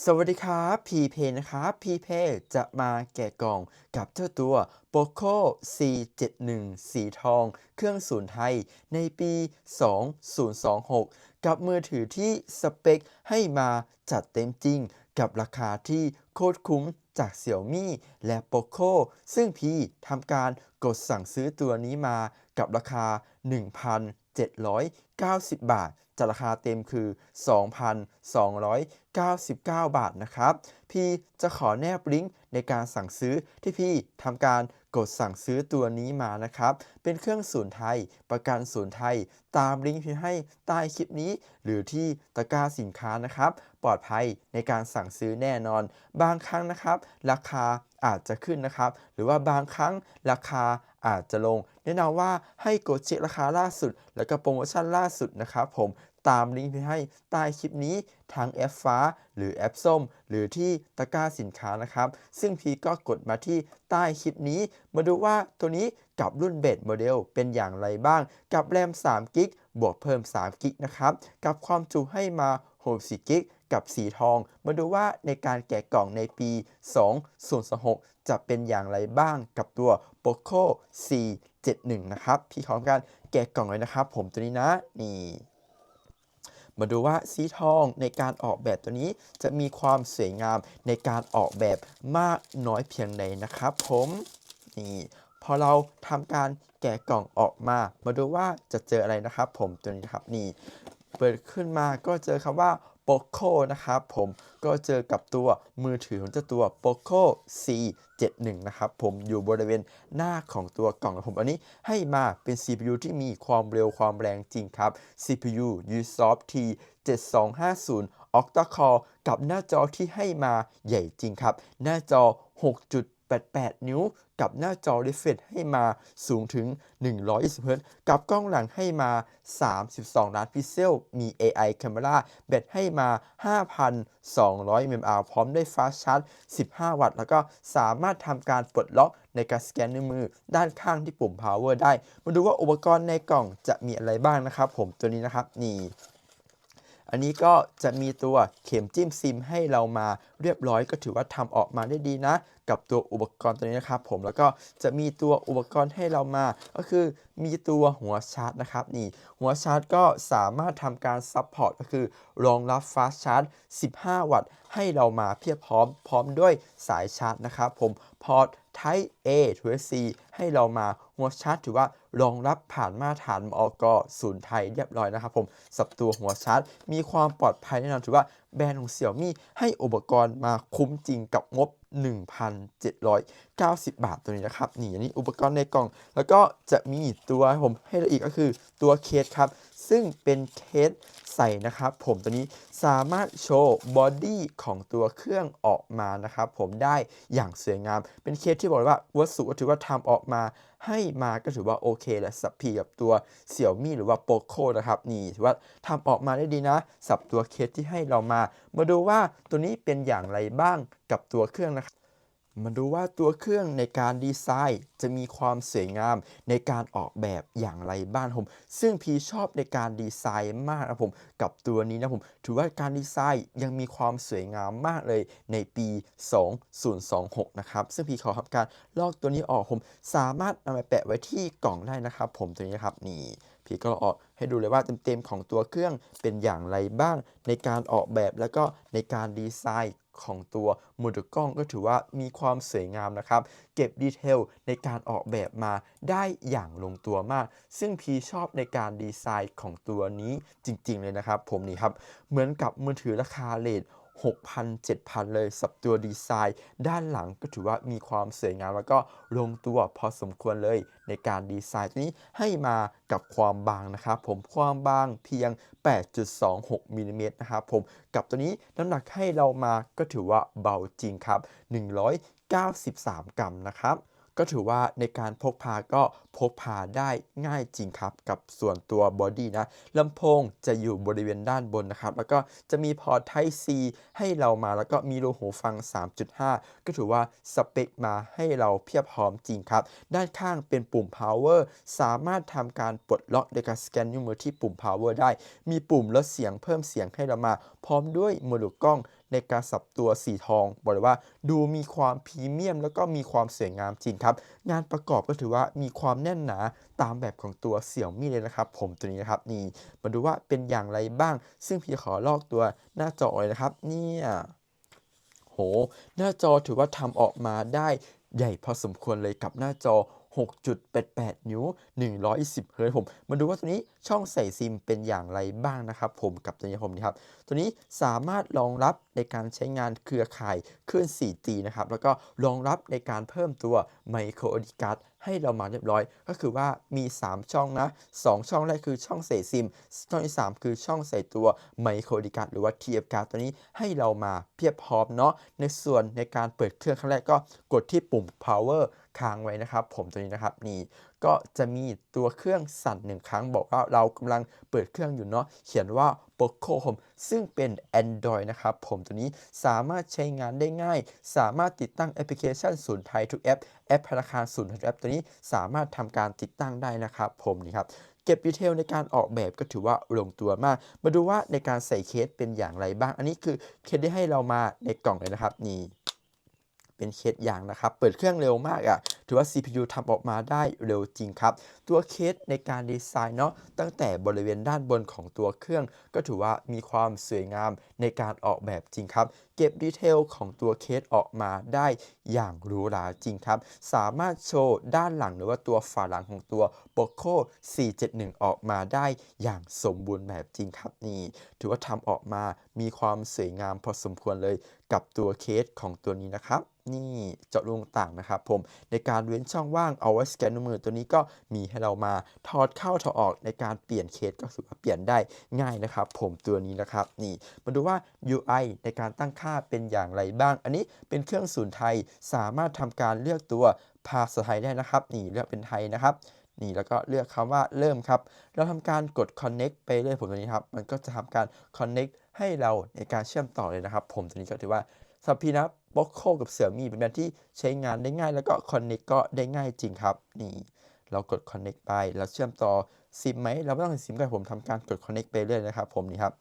สวัสดีครับพีเพนะครับพีเพจะมาแกะกล่องกับเจ้าตัว Poco C71 สีทอง เครื่องศูนย์ไทย ในปี 2026 กับมือถือที่สเปคให้มาจัดเต็มจริง กับราคาที่โคตรคุ้มจาก Xiaomi และ Poco ซึ่งพี่ทำการกดสั่งซื้อตัวนี้มากับราคา 1,790 บาท จากราคาเต็มคือ 2,299 บาทนะครับ พี่จะขอแนบลิงก์ในการสั่งซื้อที่พี่ทำการกดสั่งซื้อตัวนี้มานะครับ เป็นเครื่องศูนย์ไทย ประกันศูนย์ไทย ตามลิงก์ที่ให้ใต้คลิปนี้ หรือที่ตะกร้าสินค้านะครับ ปลอดภัยในการสั่งซื้อแน่นอน บางครั้งนะครับ ราคาอาจจะขึ้นนะครับ หรือว่าบางครั้งราคาอาจจะลง แนะนำว่าให้กดเช็คราคาล่าสุด แล้วก็โปรโมชั่นล่าสุดนะครับผม ตามลิงก์ที่ให้ใต้คลิปนี้ทั้งแอปฟ้า หรือแอปส้ม หรือที่ตะกร้าสินค้านะครับ ซึ่งพีก็กดมาที่ใต้คลิปนี้ มาดูว่าตัวนี้กับรุ่นเบสโมเดลเป็นอย่างไรบ้าง กับแรม3กิกบวกเพิ่ม3กิกนะครับกับความจุให้มา64กิกกับสีทอง มาดูว่าในการแกะกล่องในปี 2026 จะเป็นอย่างไรบ้างกับตัว Poco C71 นะครับ พี่ขอทำการแกะกล่องเลยนะครับ ผมตัวนี้นะ นี่ มาดูว่าสีทองในการออกแบบตัวนี้จะมีความสวยงามในการออกแบบมากน้อยเพียงใดนะครับผมนี่พอเราทำการแกะกล่องออกมา มาดูว่าจะเจออะไรนะครับ ผมตัวนี้ครับนี่เปิดขึ้นมาก็เจอคำว่า Poco นะครับผมก็เจอกับตัวมือถือของเจ้าตัว Poco C71 นะครับผมอยู่บริเวณหน้าของตัวกล่องนะผมอันนี้ให้มาเป็น CPU ที่มีความเร็วความแรงจริงครับ CPU Usoft T 7250 Octa Core กับหน้าจอที่ให้มาใหญ่จริงครับ หน้าจอ 6. 8.8 นิ้ว กับหน้าจอ refresh ให้มาสูงถึง 120 Hz กับกล้องหลังให้มา 32 ล้านพิกเซล มี AI Camera แบตให้มา 5,200 mAh พร้อมด้วย Fast Charge 15 วัตต์ แล้วก็สามารถทำการปลดล็อกในการสแกนนิ้วมือด้านข้างที่ปุ่ม power ได้ มาดูว่าอุปกรณ์ในกล่องจะมีอะไรบ้างนะครับ ผมตัวนี้นะครับนี่ อันนี้ก็จะมีตัวเข็มจิ้มซิมให้เรามาเรียบร้อยก็ถือว่าทำออกมาได้ดีนะ กับตัวอุปกรณ์ตัวนี้นะครับผมแล้วก็จะมีตัวอุปกรณ์ให้เรามา ก็คือมีตัวหัวชาร์จนะครับนี่หัวชาร์จก็สามารถทำการซัพพอร์ตก็คือรองรับฟาสชาร์จ 15 วัตต์ ให้เรามาเพียบพร้อมพร้อมด้วยสายชาร์จนะครับผมพอร์ต Type A to C ให้เรามาหัวชาร์จถือว่า รองรับผ่านมาตรฐานมอกศูนย์ไทยเรียบร้อยนะครับผมสับตัวหัวชาร์จ มีความปลอดภัยแน่นอนถือว่าแบรนด์ของเสี่ยวมี่ให้อุปกรณ์มาคุ้มจริงกับงบ 1,790 บาทตัวนี้นะครับนี่อันนี้อุปกรณ์ในกล่อง แล้วก็จะมีตัวผมให้เราอีกก็คือตัวเคสครับ ซึ่งเป็นเคสใส่นะครับผมตัวนี้สามารถโชว์บอดี้ของตัวเครื่องออกมานะครับผมได้อย่างสวยงาม เป็นเคสที่บอกว่าวัสดุก็ถือว่าทำออกมาให้มาก็ถือว่าโอเคและสับพีกับตัว Xiaomi หรือว่า Poco นะครับนี่ถือว่าทำออกมาได้ดีนะ สับตัวเคสที่ให้เรามา มาดูว่าตัวนี้เป็นอย่างไรบ้างกับตัวเครื่องนะครับ มาดูว่าตัวเครื่องในการดีไซน์ จะมีความสวยงามในการออกแบบอย่างไรบ้างผม ซึ่งพีชอบในการดีไซน์มากนะผม กับตัวนี้นะผม ถือว่าการดีไซน์ยังมีความสวยงามมากเลยในปี 2026 นะครับ ซึ่งพีขอทำการลอกตัวนี้ออกผม สามารถนำไปแปะไว้ที่กล่องได้นะครับ ผมตัวนี้นะครับนี่พีก็ออกให้ดูเลยว่าเต็มๆของตัวเครื่องเป็นอย่างไรบ้าง ในการออกแบบแล้วก็ในการดีไซน์ ของตัวโมดูลกล้องก็ถือว่ามีความสวยงามนะครับ เก็บดีเทลในการออกแบบมาได้อย่างลงตัวมาก ซึ่งพีชอบในการดีไซน์ของตัวนี้จริง ๆ เลยนะครับ ผมนี่ครับ เหมือนกับมือถือราคาเลท 6,000 7,000 เลยสับตัวดีไซน์ ด้านหลังก็ถือว่ามีความสวยงามแล้วก็ลงตัวพอสมควรเลยในการดีไซน์ตัวนี้ให้มากับความบางนะครับผมความบางเพียง 8.26มิลลิเมตรนะครับผมกับตัวนี้น้ำหนักให้เรามาก็ถือว่าเบาจริงครับ 193 กรัมนะครับ ก็ถือว่าในการพกพาก็พกพาได้ง่ายจริงครับ กับส่วนตัวบอดี้นะลำโพงจะอยู่บริเวณด้านบนนะครับ แล้วก็จะมีพอร์ต Type C ให้เรามาแล้วก็มีรูหูฟัง 3.5 ก็ถือว่าสเปคมาให้เราเพียบพร้อมจริงครับ ด้านข้างเป็นปุ่ม power สามารถทำการปลดล็อกโดยการสแกนนิ้วมือที่ปุ่ม power ได้ มีปุ่มลดเสียงเพิ่มเสียงให้เรามา พร้อมด้วยโมดูลกล้อง ในการสับตัวสีทองบอกเลยว่าดูมีความพรีเมียม แล้วก็มีความสวยงามจริงครับ งานประกอบก็ถือว่ามีความแน่นหนาตามแบบของตัวเสี่ยวมี่เลยนะครับ ผมตัวนี้นะครับนี่มาดูว่าเป็นอย่างไรบ้าง ซึ่งพี่ขอลอกตัวหน้าจอเลยนะครับ เนี่ยโห หน้าจอถือว่าทำออกมาได้ใหญ่พอสมควรเลยกับหน้าจอ 6.88 นิ้ว 110 เฮิร์ตผมมาดูว่าตัวนี้ช่องใส่ซิมเป็นอย่างไรบ้างนะครับ ผมกับตัวนี้ผมนะครับ ตัวนี้สามารถรองรับในการใช้งานเครือข่ายคลื่น 4G นะครับ แล้วก็รองรับในการเพิ่มตัวไมโครดิการ์ด ให้เรามาเรียบร้อย ก็คือว่ามี 3 ช่องนะ 2 ช่องแรกคือช่องใส่ซิม ช่องที่ 3 คือช่องใส่ตัวไมโครดิการ์ดหรือว่า TF card ตัวนี้ให้เรามาเพียบพร้อมเนาะในส่วนในการเปิดเครื่องครั้งแรกก็กดที่ปุ่ม power ค้างไว้นะครับ ผมตัวนี้นะครับนี่ ก็จะมีตัวเครื่องสั่นหนึ่งครั้งบอกว่าเรากำลังเปิดเครื่องอยู่เนาะเขียนว่า Poco Home ซึ่งเป็น Android นะครับผมตัวนี้สามารถใช้งานได้ง่าย สามารถติดตั้งแอปพลิเคชันศูนย์ไทยทุกแอป แอปธนาคารศูนย์ไทยทุกแอปตัวนี้สามารถทำการติดตั้งได้นะครับผมนี่ครับเก็บดีเทลในการออกแบบก็ถือว่าลงตัวมาก มาดูว่าในการใส่เคสเป็นอย่างไรบ้าง อันนี้คือเคสที่ให้เรามาในกล่องเลยนะครับนี่ เป็นเคสอย่างนะครับ เปิดเครื่องเร็วมากอะ่ะ ถือว่า CPU ทำออกมาได้เร็วจริงครับ ตัวเคสในการดีไซน์เนาะ ตั้งแต่บริเวณด้านบนของตัวเครื่อง ก็ถือว่ามีความสวยงามในการออกแบบจริงครับ เก็บดีเทลของตัวเคสออกมาได้อย่างหรูหราจริงครับ สามารถโชว์ด้านหลังหรือว่าตัวฝาหลังของตัว Poco 471 ออกมาได้อย่างสมบูรณ์แบบจริงครับนี่ ถือว่าทำออกมามีความสวยงามพอสมควรเลย กับตัวเคสของตัวนี้นะครับ นี่เจาะรูต่างนะครับผมในการเว้นช่องว่างเอาไว้สแกนนิ้วมือตัวนี้ก็มีให้เรามาถอดเข้าถอดออกในการเปลี่ยนเคสก็ถือว่าเปลี่ยนได้ง่ายนะครับ ผมตัวนี้นะครับนี่มาดูว่า UI ในการตั้งค่าเป็นอย่างไรบ้าง อันนี้เป็นเครื่องศูนย์ไทยสามารถทำการเลือกตัวภาษาไทยได้นะครับนี่เลือกเป็นไทยนะครับนี่แล้วก็เลือกคำว่าเริ่มครับ เราทำการกด connect ไปเลยผมตัวนี้ครับ มันก็จะทำการ connect ให้เราในการเชื่อมต่อเลยนะครับ ผมตัวนี้ก็ถือว่าสับพีนะบล็อกโคกับเสี่ยมี่เป็นแบรนด์ที่ใช้งานได้ง่าย แล้วก็ connect ก็ได้ง่ายจริงครับ นี่เรากด connect ไปแล้วเชื่อมต่อซิมไหม เราไม่ต้องซิมก็ได้ผมทำการกด connect ไปเรื่อยนะครับ ผมนี่ครับ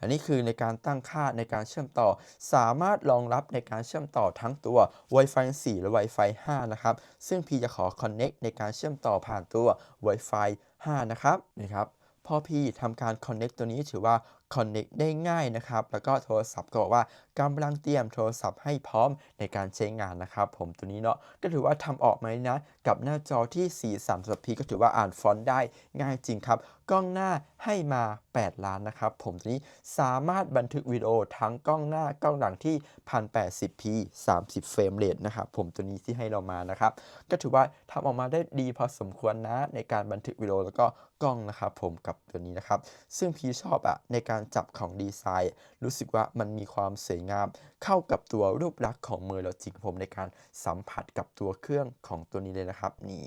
อันนี้คือในการตั้งค่าในการเชื่อมต่อ สามารถรองรับในการเชื่อมต่อทั้งตัว Wi-Fi 4 และ Wi-Fi 5 นะครับ ซึ่งพี่จะขอ Connect ในการเชื่อมต่อผ่านตัว Wi-Fi 5 นะครับ นี่ครับ พอพี่ทำการ Connect ตัวนี้ถือว่า Connect ได้ง่ายนะครับ แล้วก็โทรศัพท์ก็บอกว่ากำลังเตรียมโทรศัพท์ให้พร้อมในการใช้งานนะครับ ผมตัวนี้เนาะก็ถือว่าทำออกมานะ กับหน้าจอที่สีสันสำหรับพี่ก็ถือว่าอ่านฟอนต์ได้ง่ายจริงครับกล้องหน้าให้มา 8 ล้านนะครับ ผมตัวนี้สามารถบันทึกวิดีโอทั้งกล้องหน้ากล้องหลังที่ 1080p 30 เฟรมเรทนะครับ ผมตัวนี้ที่ให้เรามานะครับ ก็ถือว่าทำออกมาได้ดีพอสมควรนะในการบันทึกวิดีโอแล้วก็กล้องนะครับผมกับตัวนี้นะครับ ซึ่งพี่ชอบอะในการจับของดีไซน์ รู้สึกว่ามันมีความสวยงาม เข้ากับตัวรูปลักษณ์ของมือเราจริงผมในการสัมผัสกับตัวเครื่องของตัวนี้เลยนะครับนี่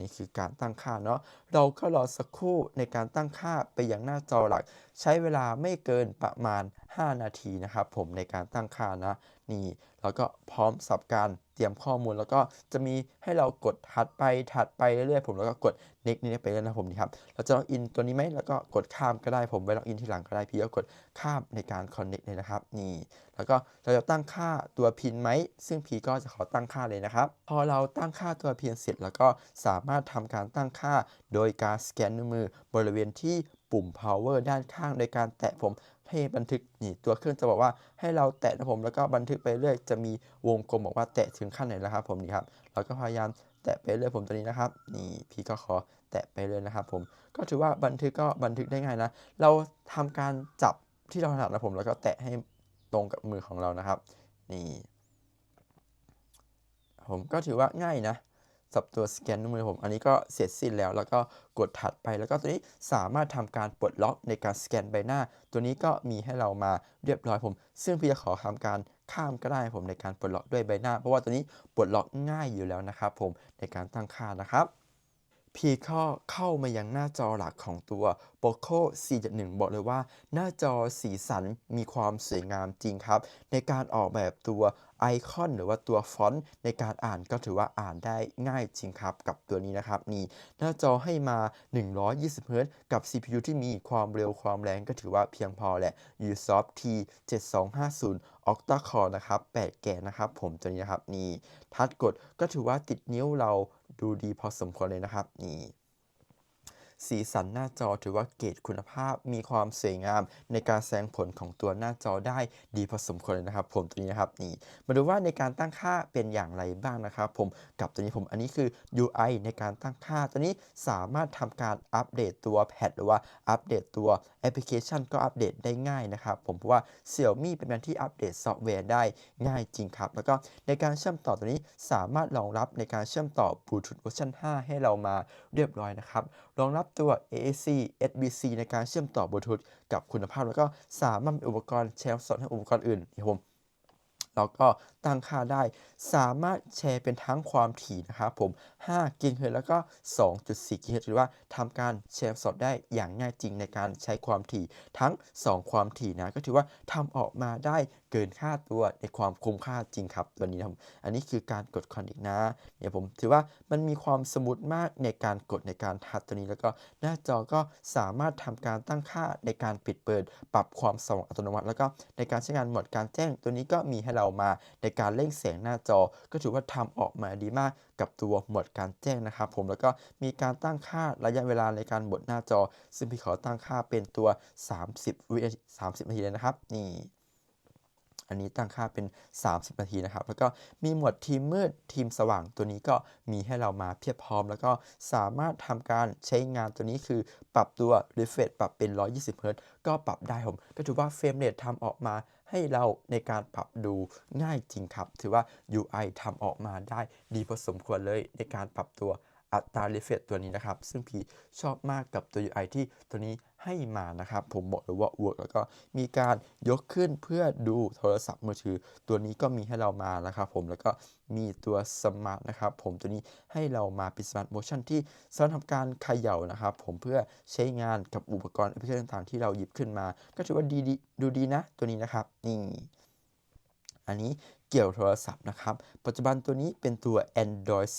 นี่คือการตั้งค่าเนาะ เราก็รอสักครู่ในการตั้งค่าไปยังหน้าจอหลัก ใช้เวลาไม่เกินประมาณ 5 นาทีนะครับผมในการตั้งค่านะ นี่แล้วก็พร้อมสับการ เตรียมข้อมูล แล้วก็จะมีให้เรากดถัดไปถัดไปเรื่อยๆผมแล้วก็กด next นี้ไปเรื่อยๆนะผมนี่ครับเราจะล็อกอินตัวนี้ไหมแล้วก็กดข้ามก็ได้ผมไว้ล็อกอินทีหลังก็ได้พี่ก็กดข้ามในการ connect เลยนะครับนี่แล้วก็เราจะตั้งค่าตัวพินไหมซึ่งพีก็จะขอตั้งค่าเลยนะครับ พอเราตั้งค่าตัวพินเสร็จ แล้วก็สามารถทำการตั้งค่า โดยการสแกนนิ้วมือบริเวณที่ปุ่ม power ด้านข้างโดยการแตะผม ให้บันทึกนี่ตัวเครื่องจะบอกว่าให้เราแตะนะผมแล้วก็บันทึกไปเรื่อยจะมีวงกลมบอกว่าแตะถึงขั้นไหนแล้วครับผมนี่ครับเราก็พยายามแตะไปเรื่อยผมตัวนี้นะครับ นี่พี่ก็ขอแตะไปเลยนะครับผมก็ถือว่าบันทึกก็บันทึกได้ง่ายนะ เราทำการจับที่เราถนัดนะผมแล้วก็แตะให้ตรงกับมือของเรานะครับ นี่ ผมก็ถือว่าง่ายนะ สับตัวสแกนนิ้วมือผม อันนี้ก็เสร็จสิ้นแล้ว แล้วก็กดถัดไป แล้วก็ตัวนี้สามารถทำการปลดล็อกในการสแกนใบหน้า ตัวนี้ก็มีให้เรามาเรียบร้อยผม ซึ่งพี่จะขอทำการข้ามก็ได้ผมในการปลดล็อกด้วยใบหน้า เพราะว่าตัวนี้ปลดล็อกง่ายอยู่แล้วนะครับผมในการตั้งค่านะครับ พีเข้าเข้ามายังหน้าจอหลักของตัว Poco 4.1 บอกเลยว่า หน้าจอสีสันมีความสวยงามจริงครับ ในการออกแบบตัวไอคอนหรือว่าตัวฟอนต์ในการอ่านก็ถือว่าอ่านได้ง่ายจริงครับกับตัวนี้นะครับนี่หน้าจอให้มา 120 Hz กับ CPU ที่มีความเร็วความแรงก็ถือว่าเพียงพอแหละ Usoft T 7250 Octa Core นะครับ 8 แกนนะครับผมตัวนี้นะครับนี่ทัดกดก็ถือว่าติดนิ้วเรา ดูดีพอสมควรเลยนะครับ นี่ สีสันหน้าจอถือว่าเกรดคุณภาพมีความสวยงาม ในการแสดงผลของตัวหน้าจอได้ดีพอสมควรเลยนะครับ ผมตัวนี้นะครับนี่มาดูว่าในการตั้งค่าเป็นอย่างไรบ้างนะครับ ผมกับตัวนี้ผมอันนี้คือ UI ในการตั้งค่าตัวนี้สามารถทำการอัปเดตตัวแพดหรือว่าอัปเดตตัวแอปพลิเคชันก็อัปเดตได้ง่ายนะครับผมเพราะว่า Xiaomi เป็นแบรนด์ที่อัปเดตซอฟต์แวร์ได้ง่ายจริงครับ แล้วก็ในการเชื่อมต่อตัวนี้สามารถรองรับในการเชื่อมต่อบลูทูธเวอร์ชัน5 ให้เรามาเรียบร้อยนะครับรองรับตัว AAC SBC ในการเชื่อมต่อบลูทูธกับคุณภาพ แล้วก็สามารถเป็นอุปกรณ์แชร์สดให้อุปกรณ์อื่นครับผม เราก็ตั้งค่าได้ สามารถแชร์เป็นทั้งความถี่นะครับผม5กิกะเฮิรตซ์แล้วก็ 2.4กิกะเฮิรตซ์หรือว่าทำการแชร์สดได้อย่างง่ายจริงในการใช้ความถี่ทั้ง 2 ความถี่นะก็ถือว่าทำออกมาได้เกินค่าตัวในความคุ้มค่าจริงครับตัวนี้นะครับอันนี้คือการกดคอนดิกนะเนี่ยผมถือว่ามันมีความสมูทมากในการกดในการทัชตัวนี้แล้วก็หน้าจอก็สามารถทำการตั้งค่าในการปิดเปิด ปรับความสว่างอัตโนมัติ แล้วก็ในการใช้งานโหมดการแจ้งตัวนี้ก็มีให้เรามา ในการเล่งแสงหน้าจอ ก็ถือว่าทำออกมาดีมากกับตัวหมดการแจ้งนะครับ ผมแล้วก็มีการตั้งค่าระยะเวลาในการบดหน้าจอ ซึ่งพี่ขอตั้งค่าเป็นตัว 30วินาที30นาทีเลยนะครับนี่ อันนี้ตั้งค่าเป็น 30 นาทีนะครับ แล้วก็มีหมวดทีมมืดทีมสว่างตัวนี้ก็มีให้เรามาเพียบพร้อม แล้วก็สามารถทำการใช้งานตัวนี้คือปรับตัว refresh ปรับเป็น 120 Hz ก็ปรับได้ผมก็ถือว่าเฟรมเรททำออกมาให้เราในการปรับดูง่ายจริงครับ ถือว่า UI ทำออกมาได้ดีพอสมควรเลยในการปรับตัวอัตรา refresh ตัวนี้นะครับ ซึ่งพี่ชอบมากกับตัว UI ที่ตัวนี้ ให้มานะครับ ผมบอกเลยว่า work แล้วก็มีการยกขึ้นเพื่อดูโทรศัพท์มือถือ ตัวนี้ก็มีให้เรามานะครับผมแล้วก็มีตัวสมาร์ทนะครับผมตัวนี้ให้เรามาเป็นสมาร์ทโมชั่นที่สามารถทำการเขย่านะครับผมเพื่อใช้งานกับอุปกรณ์แอปพลิเคชันต่างๆ ที่เราหยิบขึ้นมา ก็ถือว่าดีดีดูดีนะ ตัวนี้นะครับนี่อันนี้เกี่ยวโทรศัพท์นะครับ ปัจจุบันตัวนี้เป็นตัว Android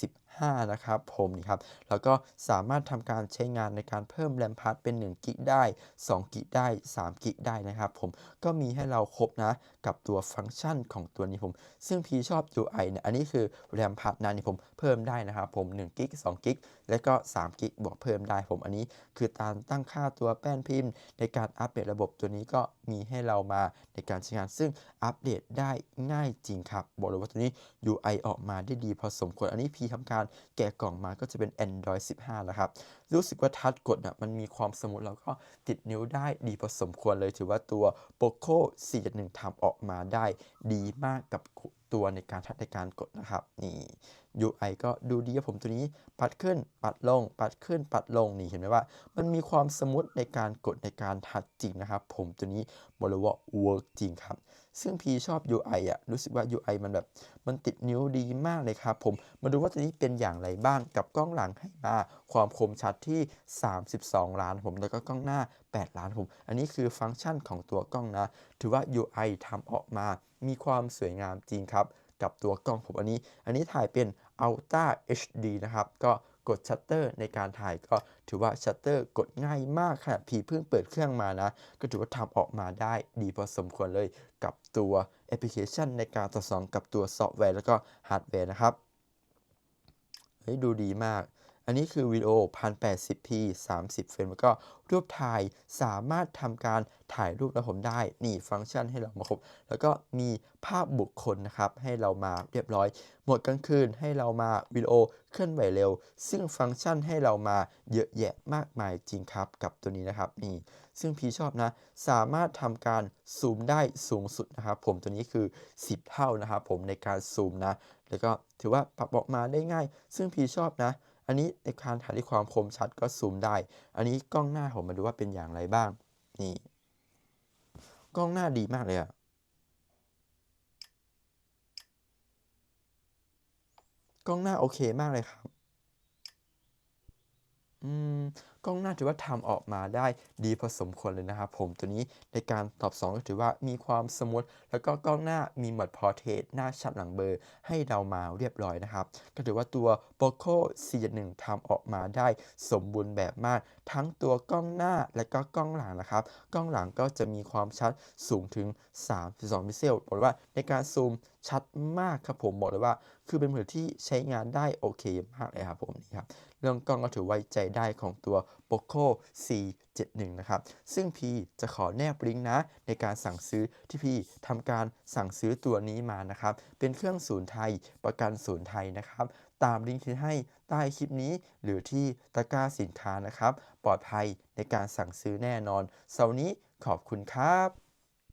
5 นะครับผมนี่ครับ แล้วก็สามารถทำการใช้งานในการเพิ่มแรมพาร์ตเป็น 1 กิกได้ 2 กิกได้ 3 กิกได้นะครับผม ก็มีให้เราครบนะ กับตัวฟังก์ชันของตัวนี้ผม ซึ่งพีชอบ UI เนี่ย อันนี้คือแรมพาร์ตนะนี่ผมเพิ่มได้นะครับผม1กิก2กิกและก็3กิกบวกเพิ่มได้ผม อันนี้คือการตั้งค่าตัวแป้นพิมพ์ ในการอัปเดตระบบตัวนี้ก็มีให้เรามาในการใช้งาน ซึ่งอัปเดตได้ง่ายจริงครับ บอกเลยว่าตัวนี้ UI ออกมาได้ดีพอสมควร อันนี้พีทำการแกะกล่องมาก็จะเป็น Android 15 แล้วครับ รู้สึกว่าทัชกดอะมันมีความสมูทแล้วก็ติดนิ้วได้ดีพอสมควรเลยถือว่าตัว Poco 4.1ทำออกมาได้ดีมากกับ ตัวในการทัชในการกดนะครับนี่ UI ก็ดูดีครับผมตัวนี้ปัดขึ้นปัดลง ปัดขึ้นปัดลงนี่เห็นไหมว่า มันมีความสมูทในการกดในการทัชจริงนะครับ ผมตัวนี้บอกเลยว่า work จริงครับ ซึ่งพีชอบ UI อะรู้สึกว่า UI มันแบบมันติดนิ้วดีมากเลยครับผมมาดูว่าตัวนี้เป็นอย่างไรบ้างกับกล้องหลังให้มาความคมชัดที่ 32 ล้านผมแล้วก็กล้องหน้า 8 ล้านผม อันนี้คือฟังก์ชันของตัวกล้องนะ ถือว่า UI ทำออกมา มีความสวยงามจริงครับ กับตัวกล้องผมอันนี้ อันนี้ถ่ายเป็น Ultra HD นะครับ ก็กดชัตเตอร์ในการถ่ายก็ถือว่าชัตเตอร์กดง่ายมากค่ะพีเพิ่งเปิดเครื่องมานะ ก็ถือว่าทำออกมาได้ดีพอสมควรเลยกับตัวแอปพลิเคชันในการตรวจสอบกับตัวซอฟต์แวร์แล้วก็ฮาร์ดแวร์นะครับเฮ้ยดูดีมาก อันนี้คือวิดีโอ 1080p 30 เฟรมแล้วก็รูปถ่ายสามารถทำการถ่ายรูปแล้วผมได้ นี่ฟังก์ชันให้เรามาครบ แล้วก็มีภาพบุคคลนะครับ ให้เรามาเรียบร้อย หมดกลางคืนให้เรามาวิดีโอเคลื่อนไหวเร็ว ซึ่งฟังก์ชันให้เรามาเยอะแยะมากมายจริงครับ กับตัวนี้นะครับ นี่ ซึ่งพี่ชอบนะ สามารถทำการซูมได้สูงสุดนะครับ ผมตัวนี้คือ 10 เท่านะครับผมในการซูมนะ แล้วก็ถือว่าปรับออกมาได้ง่าย ซึ่งพี่ชอบนะ อันนี้ในการถ่ายที่ความคมชัดก็ซูมได้ อันนี้กล้องหน้าผมมาดูว่าเป็นอย่างไรบ้าง นี่ กล้องหน้าดีมากเลยอะกล้องหน้าโอเคมากเลยครับ อืม กล้องหน้าถือว่าทำออกมาได้ดีพอสมควรเลยนะครับผมตัวนี้ในการตอบ 2 ก็ถือว่ามีความสมูทแล้วก็กล้องหน้ามีหมดพอเทรตหน้าชัดหลังเบลอร์ให้เรามาเรียบร้อยนะครับ ก็ถือว่าตัว Poco C1 ทำออกมาได้สมบูรณ์แบบมาก ทั้งตัวกล้องหน้าและก็กล้องหลังนะครับ กล้องหลังก็จะมีความชัดสูงถึง 32 พิกเซลบอกเลยว่าในการซูมชัดมากครับผมบอกเลยว่า คือเป็นมือที่ใช้งานได้โอเคมากเลยครับผมนี่ครับเรื่องกล้องก็ถือไว้ใจได้ของตัว Poco C71 นะครับ ซึ่งพี่จะขอแนบลิงก์นะ ในการสั่งซื้อที่พี่ทำการสั่งซื้อตัวนี้มานะครับ เป็นเครื่องศูนย์ไทยประกันศูนย์ไทยนะครับ ตามลิงก์ที่ให้ใต้คลิปนี้ หรือที่ตะกร้าสินค้านะครับ ปลอดภัยในการสั่งซื้อแน่นอนเสาร์นี้ขอบคุณครับ